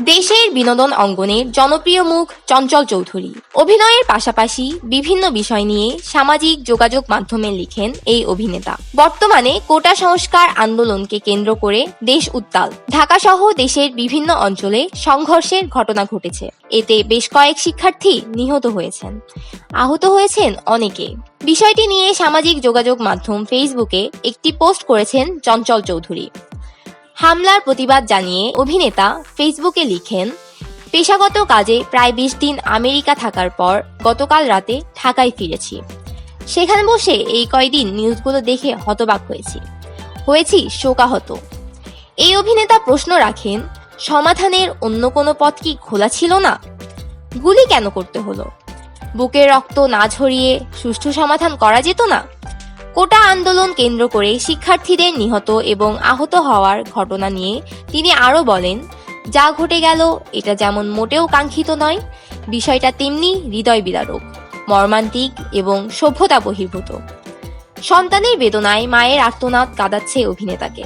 দেশের বিনোদন অঙ্গনের জনপ্রিয় মুখ চঞ্চল চৌধুরী। অভিনয়ের পাশাপাশি বিভিন্ন বিষয় নিয়ে সামাজিক যোগাযোগ মাধ্যমে লিখেন এই অভিনেতা। বর্তমানে কোটা সংস্কার আন্দোলনকে কেন্দ্র করে দেশ উত্তাল। ঢাকা সহ দেশের বিভিন্ন অঞ্চলে সংঘর্ষের ঘটনা ঘটেছে। এতে বেশ কয়েক শিক্ষার্থী নিহত হয়েছেন। আহত হয়েছেন অনেকে। বিষয়টি নিয়ে সামাজিক যোগাযোগ মাধ্যম ফেসবুকে একটি পোস্ট করেছেন চঞ্চল চৌধুরী। হামলার প্রতিবাদ জানিয়ে অভিনেতা ফেসবুকে লিখেন, পেশাগত কাজে প্রায় বিশ দিন আমেরিকা থাকার পর গতকাল রাতে ঢাকায় ফিরেছি। সেখানে বসে এই কয়দিন নিউজগুলো দেখে হতবাক হয়েছি। হয়েছি শোকাহত। এই অভিনেতা প্রশ্ন রাখেন, সমাধানের অন্য কোনো পথ কি খোলা ছিল না? গুলি কেন করতে হলো? বুকের রক্ত না ঝরিয়ে সুষ্ঠু সমাধান করা যেত না? কোটা আন্দোলন কেন্দ্র করে শিক্ষার্থীদের নিহত এবং আহত হওয়ার ঘটনা নিয়ে তিনি আরও বলেন, যা ঘটে গেল, এটা যেমন মোটেও কাঙ্ক্ষিত নয়, বিষয়টা তেমনি হৃদয় বিদারক মর্মান্তিক এবং সভ্যতা বহির্ভূত। সন্তানের বেদনায় মায়ের আর্তনাদ কাঁদাচ্ছে অভিনেতাকে।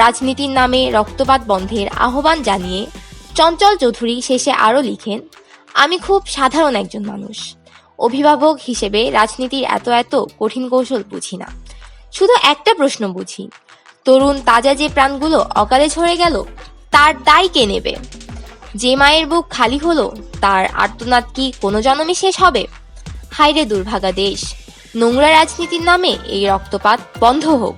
রাজনীতির নামে রক্তপাত বন্ধের আহ্বান জানিয়ে চঞ্চল চৌধুরী শেষে আরও লিখেন, আমি খুব সাধারণ একজন মানুষ। অভিভাবক হিসেবে রাজনীতির এত এত কঠিন কৌশল বুঝি না। শুধু একটা প্রশ্ন বুঝি, তরুণ তাজা যে প্রাণগুলো অকালে ঝরে গেল, তার দায় কে নেবে? যে মায়ের বুক খালি হলো, তার আর্তনাদ কি কোনো জন্মে শেষ হবে? হায়রে দুর্ভাগা দেশ, নোংরা রাজনীতির নামে এই রক্তপাত বন্ধ হোক।